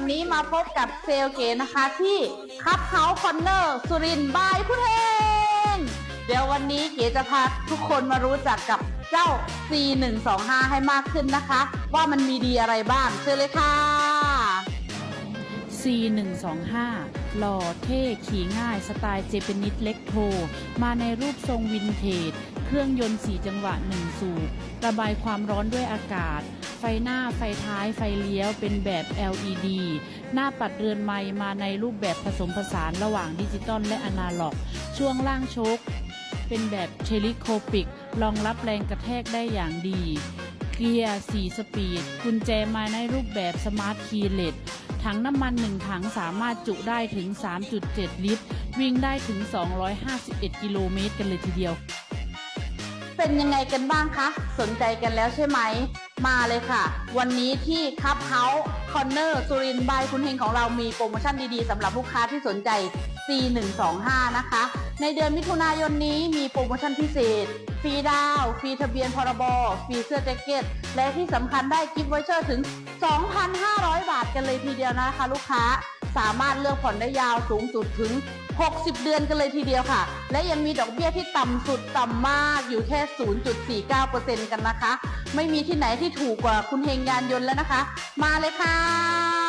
วันนี้มาพบกับเซลเก๋นะคะที่คับเฮาคอนเนอร์สุรินบายคุณเฮงเดี๋ยววันนี้เก๋จะพาทุกคนมารู้จักกับเจ้า C125 ให้มากขึ้นนะคะ ว่ามันมีดีอะไรบ้างเชิญเลยค่ะ C125 หล่อเท่ขี่ง่ายสไตล์เจแปนิสเล็กโท มาในรูปทรงวินเทจ เครื่องยนต์ 4 จังหวะ 1 สูบ ระบายความร้อนด้วยอากาศ ไฟหน้า ไฟท้าย ไฟเลี้ยว เป็นแบบ LED หน้าปัดเรือนไม้มาในรูปแบบผสมผสานระหว่างดิจิตอลและอนาล็อก ช่วงล่างโชค เป็นแบบเทลิโคปิก รองรับแรงกระแทกได้อย่างดี เกียร์ 4 สปีด กุญแจมาในรูปแบบสมาร์ทคีย์เลสถังน้ำมัน 1 ถังสามารถจุได้ถึง 3.7 ลิตร วิ่งได้ถึง 251 กิโลเมตรกันเลยทีเดียว เป็นยังไงกันบ้างคะ สนใจกันแล้วใช่ไหม มาเลยค่ะ วันนี้ที่คับเฮาส์คอนเนอร์สุรินบายคุณเฮงของเรามีโปรโมชั่นดีๆสำหรับลูกค้าที่สนใจ C125 นะคะ ในเดือนมิถุนายนนี้มีโปรโมชั่นพิเศษ ฟรีดาว ฟรีทะเบียนพรบ ฟรีเสื้อแจ็คเก็ต และที่สำคัญได้กิฟต์วอเชอร์ถึง 2,500 บาทกันเลยทีเดียวนะคะลูกค้า สามารถเลือกผ่อนได้ยาวสูงสุดถึง 60 เดือนกันเลยทีเดียวค่ะ และยังมีดอกเบี้ยที่ต่ำสุดต่ำมากอยู่แค่ 0.49%กันนะคะ ไม่มีที่ไหนที่ถูกกว่าคุณเฮงยานยนต์แล้วนะคะ มาเลยค่ะ